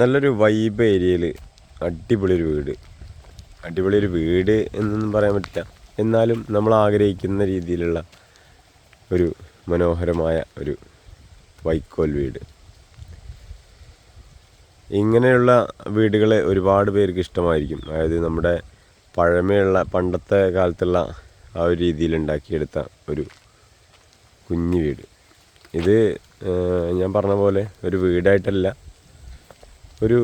നല്ലൊരു വൈബ് ഏരിയയിൽ അടിപൊളി ഒരു വീട്. അടിപൊളി ഒരു വീട് എന്നൊന്നും പറയാൻ പറ്റില്ല. എന്നാലും നമ്മൾ ആഗ്രഹിക്കുന്ന രീതിയിലുള്ള ഒരു മനോഹരമായ ഒരു വൈക്കോൽ വീട്. ഇങ്ങനെയുള്ള വീടുകൾ ഒരുപാട് പേർക്ക് ഇഷ്ടമായിരിക്കും. അതായത് നമ്മുടെ പഴമയുള്ള പണ്ടത്തെ കാലത്തുള്ള ആ ഒരു രീതിയിൽ ഉണ്ടാക്കിയെടുത്ത ഒരു കുഞ്ഞു വീട്. ഇത് ഞാൻ പറഞ്ഞ പോലെ ഒരു വീടായിട്ടല്ല. ഒരു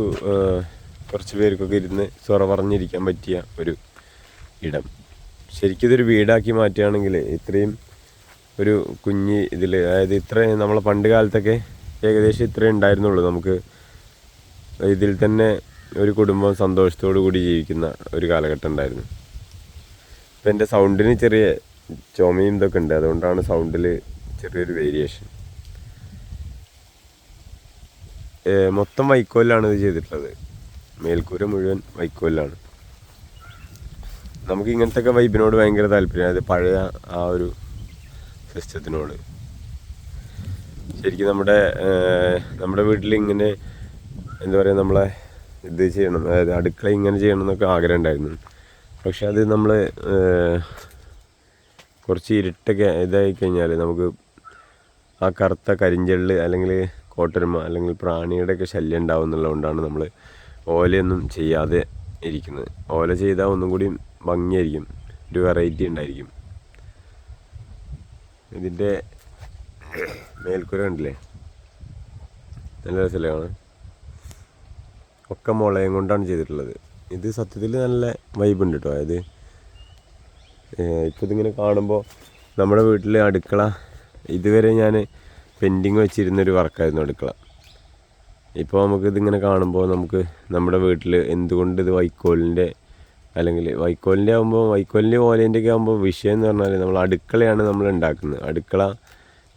കുറച്ച് പേർക്കൊക്കെ ഇരുന്ന് സൊറ പറഞ്ഞിരിക്കാൻ പറ്റിയ ഒരു ഇടം. ശരിക്കും ഇതൊരു വീടാക്കി മാറ്റുകയാണെങ്കിൽ ഇത്രയും ഒരു കുഞ്ഞ് ഇതിൽ അതായത് ഇത്ര നമ്മളെ പണ്ട് കാലത്തൊക്കെ ഏകദേശം ഇത്രേ ഉണ്ടായിരുന്നുള്ളൂ. നമുക്ക് ഇതിൽ തന്നെ ഒരു കുടുംബം സന്തോഷത്തോടു കൂടി ജീവിക്കുന്ന ഒരു കാലഘട്ടം ഉണ്ടായിരുന്നു. ഇപ്പം എന്റെ സൗണ്ടിന് ചെറിയ ചുമയും ഇതൊക്കെ ഉണ്ട്. അതുകൊണ്ടാണ് സൗണ്ടിൽ ചെറിയൊരു വേരിയേഷൻ മൊത്തം വൈക്കോലിലാണ് ഇത് ചെയ്തിട്ടുള്ളത്. മേൽക്കൂര മുഴുവൻ വൈക്കോലിലാണ്. നമുക്ക് ഇങ്ങനത്തെ ഒക്കെ വൈബിനോട് ഭയങ്കര താല്പര്യം. അതായത് പഴയ ആ ഒരു സിസ്റ്റത്തിനോട്. ശരിക്കും നമ്മുടെ നമ്മുടെ വീട്ടിൽ ഇങ്ങനെ എന്താ പറയുക നമ്മളെ ഇത് ചെയ്യണം. അതായത് അടുക്കള ഇങ്ങനെ ചെയ്യണം എന്നൊക്കെ ആഗ്രഹം ഉണ്ടായിരുന്നു. പക്ഷെ അത് നമ്മൾ കുറച്ച് ഇരുട്ടൊക്കെ ഇതായി കഴിഞ്ഞാൽ നമുക്ക് ആ കറുത്ത കരിഞ്ചെള്ള് അല്ലെങ്കിൽ കോട്ടരുമ അല്ലെങ്കിൽ പ്രാണിയുടെയൊക്കെ ശല്യം ഉണ്ടാവും എന്നുള്ളതുകൊണ്ടാണ് നമ്മൾ ഓലയൊന്നും ചെയ്യാതെ ഇരിക്കുന്നത്. ഓല ചെയ്താൽ ഒന്നും കൂടി ഭംഗിയായിരിക്കും. ഒരു വെറൈറ്റി ഉണ്ടായിരിക്കും. ഇതിന്റെ മേൽക്കൂര കണ്ടില്ലേ? നല്ല രസമല്ലേ ഒക്കെ മുളയും കൊണ്ടാണ് ചെയ്തിട്ടുള്ളത്. ഇത് സത്യത്തിൽ നല്ല വൈബ് ഉണ്ട് കേട്ടോ അതായത് ഇപ്പോൾ ഇതിങ്ങനെ കാണുമ്പോൾ നമ്മുടെ വീട്ടിൽ അടുക്കള ഇതുവരെ ഞാൻ പെൻഡിങ് വെച്ചിരുന്നൊരു വർക്കായിരുന്നു അടുക്കള. ഇപ്പോൾ നമുക്കിതിങ്ങനെ കാണുമ്പോൾ നമുക്ക് നമ്മുടെ വീട്ടിൽ എന്തുകൊണ്ട് ഇത് വൈക്കോലിന്റെ അല്ലെങ്കിൽ വൈക്കോലിന്റെ ആകുമ്പോൾ വൈക്കോലിന്റെ ഓലേന്റെ ഒക്കെ ആകുമ്പോൾ വിഷയം എന്ന് പറഞ്ഞാൽ നമ്മൾ അടുക്കളയാണ് നമ്മൾ ഉണ്ടാക്കുന്നത്. അടുക്കള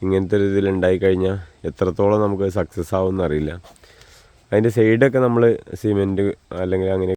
ഇങ്ങനത്തെ ഒരു ഇതിൽ ഉണ്ടായി കഴിഞ്ഞാൽ എത്രത്തോളം നമുക്ക് സക്സസ് ആവും എന്നറിയില്ല അതിന്റെ സൈഡൊക്കെ നമ്മൾ സിമെന്റ് അല്ലെങ്കിൽ അങ്ങനെ